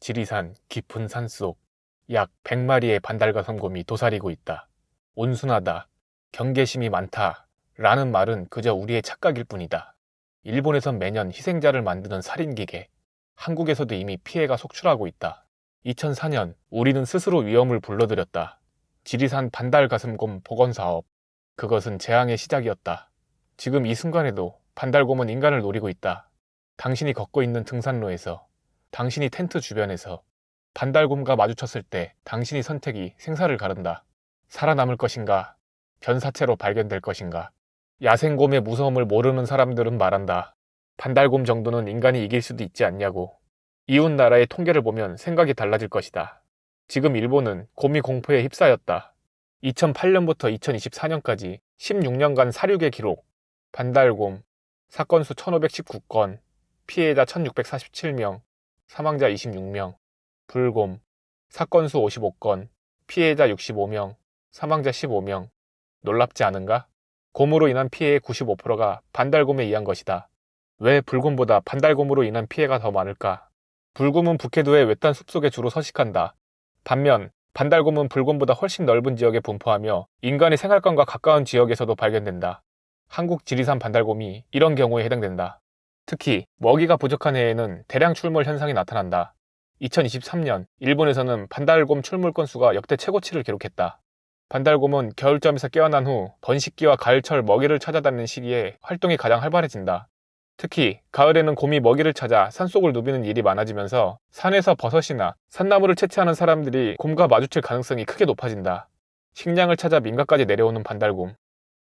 지리산 깊은 산속 약 100마리의 반달가 섬곰이 도사리고 있다. 온순하다, 경계심이 많다 라는 말은 그저 우리의 착각일 뿐이다. 일본에선 매년 희생자를 만드는 살인기계, 한국에서도 이미 피해가 속출하고 있다. 2004년 우리는 스스로 위험을 불러들였다. 지리산 반달 가슴곰 복원 사업. 그것은 재앙의 시작이었다. 지금 이 순간에도 반달곰은 인간을 노리고 있다. 당신이 걷고 있는 등산로에서, 당신이 텐트 주변에서, 반달곰과 마주쳤을 때 당신이 선택이 생사를 가른다. 살아남을 것인가? 변사체로 발견될 것인가? 야생곰의 무서움을 모르는 사람들은 말한다. 반달곰 정도는 인간이 이길 수도 있지 않냐고. 이웃 나라의 통계를 보면 생각이 달라질 것이다. 지금 일본은 곰이 공포에 휩싸였다. 2008년부터 2024년까지 16년간 사륙의 기록, 반달곰, 사건 수 1519건, 피해자 1647명, 사망자 26명, 불곰, 사건 수 55건, 피해자 65명, 사망자 15명. 놀랍지 않은가? 곰으로 인한 피해의 95%가 반달곰에 의한 것이다. 왜 불곰보다 반달곰으로 인한 피해가 더 많을까? 불곰은 북해도의 외딴 숲속에 주로 서식한다. 반면 반달곰은 불곰보다 훨씬 넓은 지역에 분포하며 인간의 생활권과 가까운 지역에서도 발견된다. 한국 지리산 반달곰이 이런 경우에 해당된다. 특히 먹이가 부족한 해에는 대량 출몰 현상이 나타난다. 2023년 일본에서는 반달곰 출몰 건수가 역대 최고치를 기록했다. 반달곰은 겨울잠에서 깨어난 후 번식기와 가을철 먹이를 찾아다니는 시기에 활동이 가장 활발해진다. 특히 가을에는 곰이 먹이를 찾아 산속을 누비는 일이 많아지면서 산에서 버섯이나 산나물을 채취하는 사람들이 곰과 마주칠 가능성이 크게 높아진다. 식량을 찾아 민가까지 내려오는 반달곰.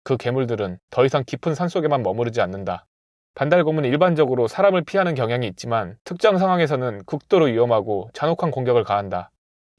그 괴물들은 더 이상 깊은 산속에만 머무르지 않는다. 반달곰은 일반적으로 사람을 피하는 경향이 있지만 특정 상황에서는 극도로 위험하고 잔혹한 공격을 가한다.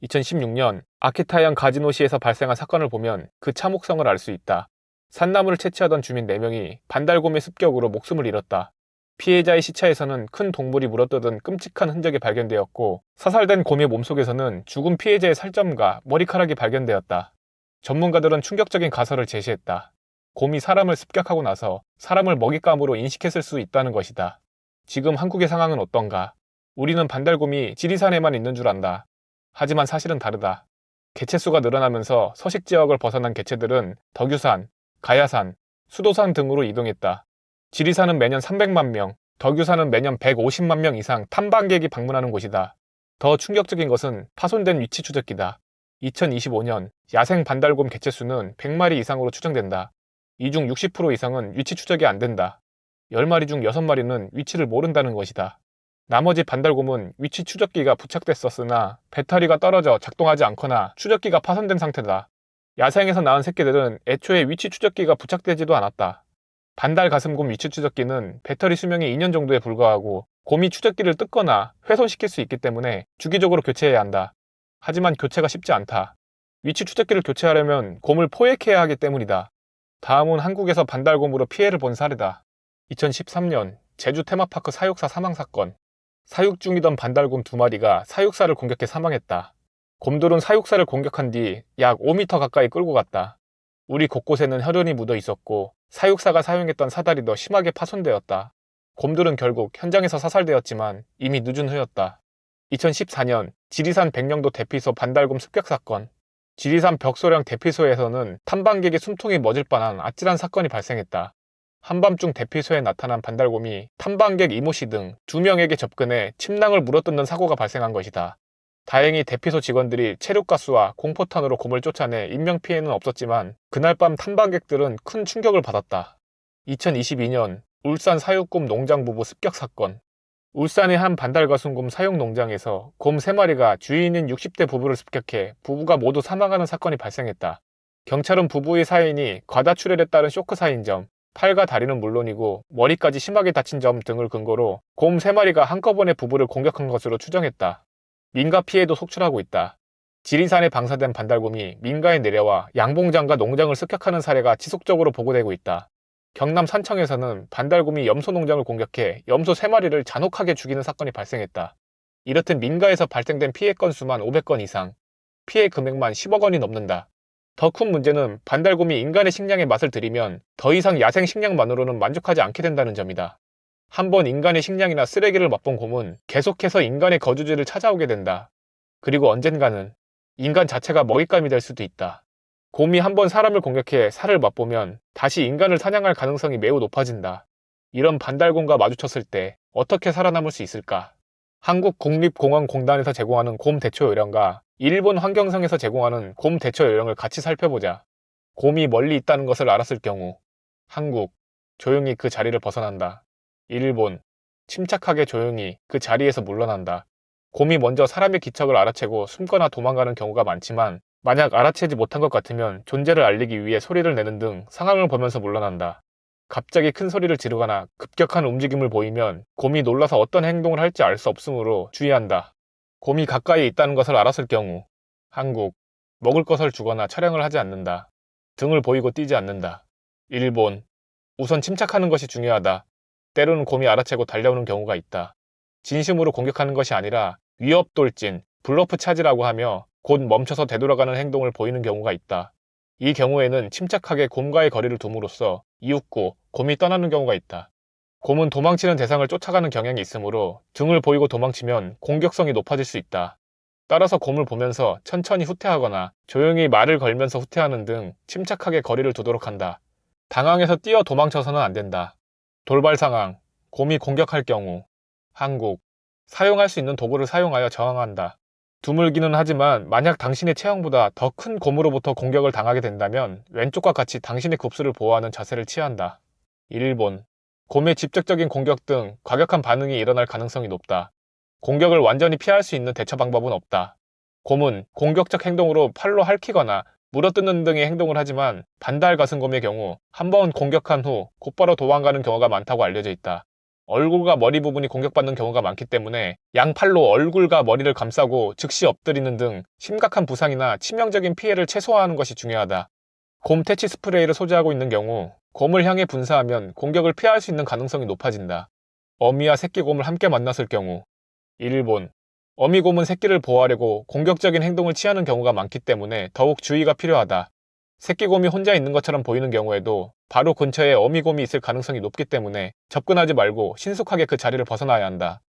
2016년 아키타현 가지노시에서 발생한 사건을 보면 그 참혹성을 알 수 있다. 산나물을 채취하던 주민 4명이 반달곰의 습격으로 목숨을 잃었다. 피해자의 시차에서는 큰 동물이 물어뜯은 끔찍한 흔적이 발견되었고 사살된 곰의 몸속에서는 죽은 피해자의 살점과 머리카락이 발견되었다. 전문가들은 충격적인 가설을 제시했다. 곰이 사람을 습격하고 나서 사람을 먹잇감으로 인식했을 수 있다는 것이다. 지금 한국의 상황은 어떤가? 우리는 반달곰이 지리산에만 있는 줄 안다. 하지만 사실은 다르다. 개체수가 늘어나면서 서식 지역을 벗어난 개체들은 덕유산, 가야산, 수도산 등으로 이동했다. 지리산은 매년 300만 명, 덕유산은 매년 150만 명 이상 탐방객이 방문하는 곳이다. 더 충격적인 것은 파손된 위치 추적기다. 2025년 야생 반달곰 개체수는 100마리 이상으로 추정된다. 이 중 60% 이상은 위치 추적이 안 된다. 10마리 중 6마리는 위치를 모른다는 것이다. 나머지 반달곰은 위치 추적기가 부착됐었으나 배터리가 떨어져 작동하지 않거나 추적기가 파손된 상태다. 야생에서 낳은 새끼들은 애초에 위치 추적기가 부착되지도 않았다. 반달 가슴곰 위치 추적기는 배터리 수명이 2년 정도에 불과하고 곰이 추적기를 뜯거나 훼손시킬 수 있기 때문에 주기적으로 교체해야 한다. 하지만 교체가 쉽지 않다. 위치 추적기를 교체하려면 곰을 포획해야 하기 때문이다. 다음은 한국에서 반달곰으로 피해를 본 사례다. 2013년 제주 테마파크 사육사 사망 사건. 사육 중이던 반달곰 두 마리가 사육사를 공격해 사망했다. 곰들은 사육사를 공격한 뒤 약 5m 가까이 끌고 갔다. 우리 곳곳에는 혈흔이 묻어 있었고 사육사가 사용했던 사다리 더 심하게 파손되었다. 곰들은 결국 현장에서 사살되었지만 이미 늦은 후였다. 2014년 지리산 백령도 대피소 반달곰 습격 사건. 지리산 벽소령 대피소에서는 탐방객의 숨통이 멎을 뻔한 아찔한 사건이 발생했다. 한밤중 대피소에 나타난 반달곰이 탐방객 이모 씨 등 두 명에게 접근해 침낭을 물어뜯는 사고가 발생한 것이다. 다행히 대피소 직원들이 체류가스와 공포탄으로 곰을 쫓아내 인명피해는 없었지만 그날 밤 탐방객들은 큰 충격을 받았다. 2022년 울산 사육곰 농장 부부 습격 사건. 울산의 한 반달가슴곰 사육 농장에서 곰 3마리가 주인인 60대 부부를 습격해 부부가 모두 사망하는 사건이 발생했다. 경찰은 부부의 사인이 과다출혈에 따른 쇼크 사인 점, 팔과 다리는 물론이고 머리까지 심하게 다친 점 등을 근거로 곰 3마리가 한꺼번에 부부를 공격한 것으로 추정했다. 민가 피해도 속출하고 있다. 지리산에 방사된 반달곰이 민가에 내려와 양봉장과 농장을 습격하는 사례가 지속적으로 보고되고 있다. 경남 산청에서는 반달곰이 염소 농장을 공격해 염소 3마리를 잔혹하게 죽이는 사건이 발생했다. 이렇듯 민가에서 발생된 피해 건수만 500건 이상, 피해 금액만 10억 원이 넘는다. 더 큰 문제는 반달곰이 인간의 식량에 맛을 들이면 더 이상 야생 식량만으로는 만족하지 않게 된다는 점이다. 한 번 인간의 식량이나 쓰레기를 맛본 곰은 계속해서 인간의 거주지를 찾아오게 된다. 그리고 언젠가는 인간 자체가 먹잇감이 될 수도 있다. 곰이 한번 사람을 공격해 살을 맛보면 다시 인간을 사냥할 가능성이 매우 높아진다. 이런 반달곰과 마주쳤을 때 어떻게 살아남을 수 있을까? 한국국립공원공단에서 제공하는 곰 대처 요령과 일본 환경성에서 제공하는 곰 대처 요령을 같이 살펴보자. 곰이 멀리 있다는 것을 알았을 경우 한국 조용히 그 자리를 벗어난다. 일본 침착하게 조용히 그 자리에서 물러난다. 곰이 먼저 사람의 기척을 알아채고 숨거나 도망가는 경우가 많지만 만약 알아채지 못한 것 같으면 존재를 알리기 위해 소리를 내는 등 상황을 보면서 물러난다. 갑자기 큰 소리를 지르거나 급격한 움직임을 보이면 곰이 놀라서 어떤 행동을 할지 알 수 없으므로 주의한다. 곰이 가까이 있다는 것을 알았을 경우 한국 먹을 것을 주거나 촬영을 하지 않는다. 등을 보이고 뛰지 않는다. 일본 우선 침착하는 것이 중요하다. 때로는 곰이 알아채고 달려오는 경우가 있다. 진심으로 공격하는 것이 아니라 위협 돌진, 블러프 차지라고 하며 곧 멈춰서 되돌아가는 행동을 보이는 경우가 있다. 이 경우에는 침착하게 곰과의 거리를 둠으로써 이윽고 곰이 떠나는 경우가 있다. 곰은 도망치는 대상을 쫓아가는 경향이 있으므로 등을 보이고 도망치면 공격성이 높아질 수 있다. 따라서 곰을 보면서 천천히 후퇴하거나 조용히 말을 걸면서 후퇴하는 등 침착하게 거리를 두도록 한다. 당황해서 뛰어 도망쳐서는 안 된다. 돌발 상황, 곰이 공격할 경우, 한국, 사용할 수 있는 도구를 사용하여 저항한다. 드물기는 하지만 만약 당신의 체형보다 더 큰 곰으로부터 공격을 당하게 된다면 왼쪽과 같이 당신의 급수를 보호하는 자세를 취한다. 일본, 곰의 직접적인 공격 등 과격한 반응이 일어날 가능성이 높다. 공격을 완전히 피할 수 있는 대처 방법은 없다. 곰은 공격적 행동으로 팔로 핥히거나 물어뜯는 등의 행동을 하지만 반달 가슴곰의 경우 한 번 공격한 후 곧바로 도망가는 경우가 많다고 알려져 있다. 얼굴과 머리 부분이 공격받는 경우가 많기 때문에 양팔로 얼굴과 머리를 감싸고 즉시 엎드리는 등 심각한 부상이나 치명적인 피해를 최소화하는 것이 중요하다. 곰 퇴치 스프레이를 소지하고 있는 경우 곰을 향해 분사하면 공격을 피할 수 있는 가능성이 높아진다. 어미와 새끼곰을 함께 만났을 경우 일본 어미곰은 새끼를 보호하려고 공격적인 행동을 취하는 경우가 많기 때문에 더욱 주의가 필요하다. 새끼곰이 혼자 있는 것처럼 보이는 경우에도 바로 근처에 어미곰이 있을 가능성이 높기 때문에 접근하지 말고 신속하게 그 자리를 벗어나야 한다.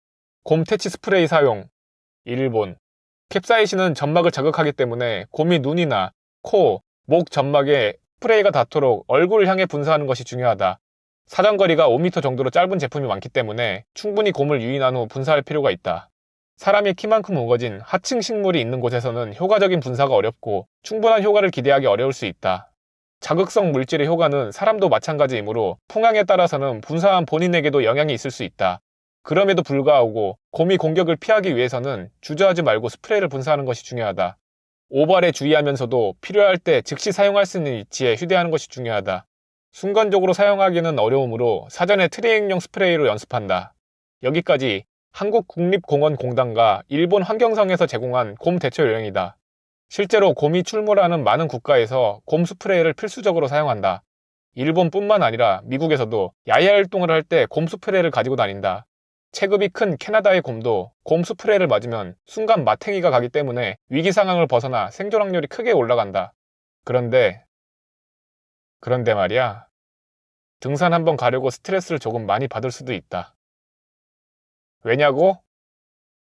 곰 퇴치 스프레이 사용. 일본. 캡사이신은 점막을 자극하기 때문에 곰이 눈이나 코, 목 점막에 스프레이가 닿도록 얼굴을 향해 분사하는 것이 중요하다. 사정거리가 5m 정도로 짧은 제품이 많기 때문에 충분히 곰을 유인한 후 분사할 필요가 있다. 사람이 키만큼 우거진 하층 식물이 있는 곳에서는 효과적인 분사가 어렵고 충분한 효과를 기대하기 어려울 수 있다. 자극성 물질의 효과는 사람도 마찬가지이므로 풍향에 따라서는 분사한 본인에게도 영향이 있을 수 있다. 그럼에도 불구하고 곰이 공격을 피하기 위해서는 주저하지 말고 스프레이를 분사하는 것이 중요하다. 오발에 주의하면서도 필요할 때 즉시 사용할 수 있는 위치에 휴대하는 것이 중요하다. 순간적으로 사용하기는 어려우므로 사전에 트레이닝용 스프레이로 연습한다. 여기까지 한국국립공원공단과 일본 환경성에서 제공한 곰 대처 요령이다. 실제로 곰이 출몰하는 많은 국가에서 곰 스프레이를 필수적으로 사용한다. 일본뿐만 아니라 미국에서도 야외 활동을 할 때 곰 스프레이를 가지고 다닌다. 체급이 큰 캐나다의 곰도 곰 스프레이를 맞으면 순간 마탱이가 가기 때문에 위기 상황을 벗어나 생존 확률이 크게 올라간다. 그런데 그런데 말이야. 등산 한번 가려고 스트레스를 조금 많이 받을 수도 있다. 왜냐고?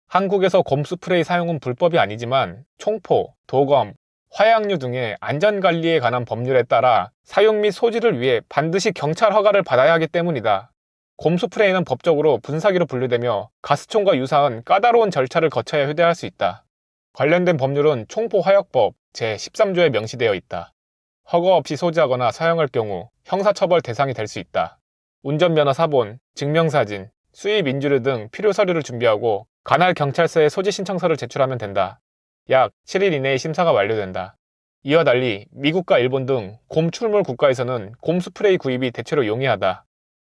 한국에서 곰 스프레이 사용은 불법이 아니지만 총포, 도검, 화약류 등의 안전관리에 관한 법률에 따라 사용 및 소지를 위해 반드시 경찰 허가를 받아야 하기 때문이다. 곰 스프레이는 법적으로 분사기로 분류되며 가스총과 유사한 까다로운 절차를 거쳐야 휴대할 수 있다. 관련된 법률은 총포화약법 제13조에 명시되어 있다. 허가 없이 소지하거나 사용할 경우 형사처벌 대상이 될 수 있다. 운전면허 사본, 증명사진, 수입 인주료 등 필요 서류를 준비하고 관할 경찰서에 소지 신청서를 제출하면 된다. 약 7일 이내에 심사가 완료된다. 이와 달리 미국과 일본 등 곰 출몰 국가에서는 곰 스프레이 구입이 대체로 용이하다.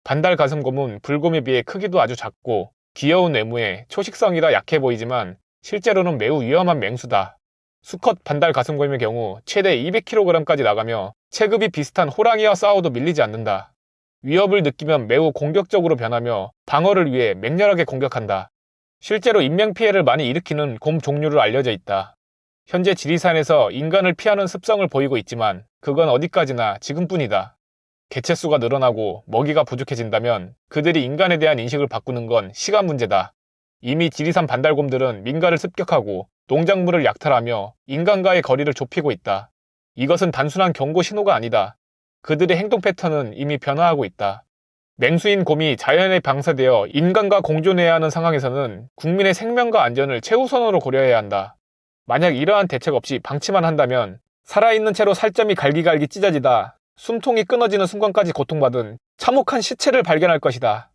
반달 가슴곰은 불곰에 비해 크기도 아주 작고 귀여운 외모에 초식성이라 약해 보이지만 실제로는 매우 위험한 맹수다. 수컷 반달 가슴곰의 경우 최대 200kg까지 나가며 체급이 비슷한 호랑이와 싸워도 밀리지 않는다. 위협을 느끼면 매우 공격적으로 변하며 방어를 위해 맹렬하게 공격한다. 실제로 인명피해를 많이 일으키는 곰 종류로 알려져 있다. 현재 지리산에서 인간을 피하는 습성을 보이고 있지만 그건 어디까지나 지금뿐이다. 개체수가 늘어나고 먹이가 부족해진다면 그들이 인간에 대한 인식을 바꾸는 건 시간 문제다. 이미 지리산 반달곰들은 민가를 습격하고 농작물을 약탈하며 인간과의 거리를 좁히고 있다. 이것은 단순한 경고 신호가 아니다. 그들의 행동 패턴은 이미 변화하고 있다. 맹수인 곰이 자연에 방사되어 인간과 공존해야 하는 상황에서는 국민의 생명과 안전을 최우선으로 고려해야 한다. 만약 이러한 대책 없이 방치만 한다면 살아있는 채로 살점이 갈기갈기 찢어지다 숨통이 끊어지는 순간까지 고통받은 참혹한 시체를 발견할 것이다.